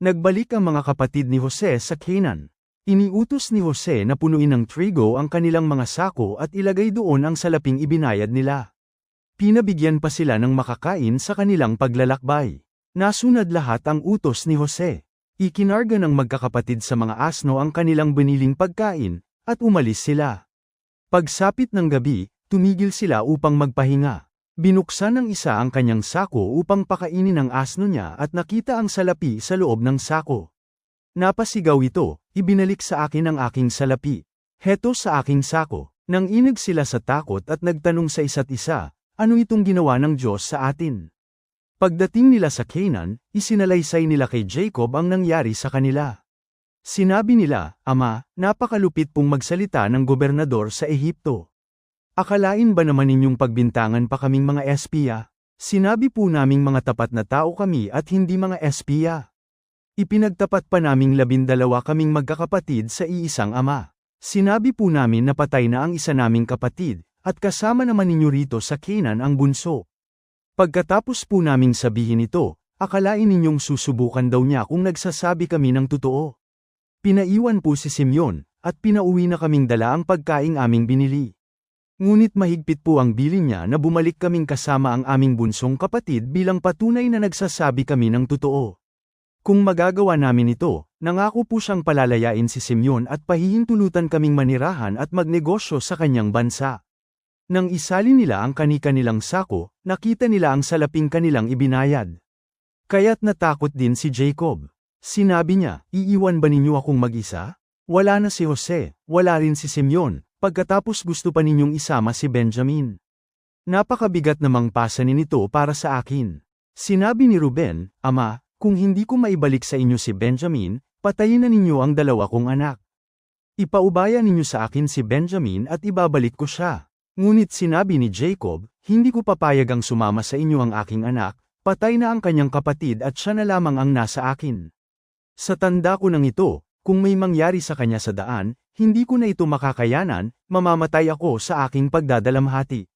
Nagbalik ang mga kapatid ni Jose sa Canaan. Iniutos ni Jose na punuin ng trigo ang kanilang mga sako at ilagay doon ang salaping ibinayad nila. Pinabigyan pa sila ng makakain sa kanilang paglalakbay. Nasunad lahat ang utos ni Jose. Ikinarga ng magkakapatid sa mga asno ang kanilang biniling pagkain, at umalis sila. Pagsapit ng gabi, tumigil sila upang magpahinga. Binuksan ng isa ang kanyang sako upang pakainin ang asno niya at nakita ang salapi sa loob ng sako. Napasigaw ito, ibinalik sa akin ang aking salapi. Heto sa aking sako. Nang inig sila sa takot at nagtanong sa isa't isa, ano itong ginawa ng Diyos sa atin? Pagdating nila sa Canaan, isinalaysay nila kay Jacob ang nangyari sa kanila. Sinabi nila, Ama, napakalupit pong magsalita ng gobernador sa Ehipto. Akalain ba naman ninyong pagbintangan pa kaming mga espiya? Sinabi po naming mga tapat na tao kami at hindi mga espiya. Ipinagtapat pa naming labindalawa kaming magkakapatid sa iisang ama. Sinabi po namin na patay na ang isa naming kapatid, at kasama naman ninyo rito sa Canaan ang bunso. Pagkatapos po naming sabihin ito, akalain ninyong susubukan daw niya kung nagsasabi kami ng totoo. Pinaiwan po si Simeon, at pinauwi na kaming dala ang pagkaing aming binili. Ngunit mahigpit po ang bilin niya na bumalik kaming kasama ang aming bunsong kapatid bilang patunay na nagsasabi kami ng totoo. Kung magagawa namin ito, nangako po siyang palalayain si Simeon at pahihintulutan kaming manirahan at magnegosyo sa kanyang bansa. Nang isali nila ang kani-kanilang sako, nakita nila ang salaping kanilang ibinayad. Kaya't natakot din si Jacob. Sinabi niya, iiwan ba ninyo akong mag-isa? Wala na si Jose, wala rin si Simeon, pagkatapos gusto pa ninyong isama si Benjamin. Napakabigat namang pasanin ito para sa akin. Sinabi ni Ruben, Ama, kung hindi ko maibalik sa inyo si Benjamin, patayin na ninyo ang dalawa kong anak. Ipaubaya ninyo sa akin si Benjamin at ibabalik ko siya. Ngunit sinabi ni Jacob, hindi ko papayag ang sumama sa inyo ang aking anak, patay na ang kanyang kapatid at siya na lamang ang nasa akin. Sa tanda ko ng ito, kung may mangyari sa kanya sa daan, hindi ko na ito makakayanan, mamamatay ako sa aking pagdadalamhati.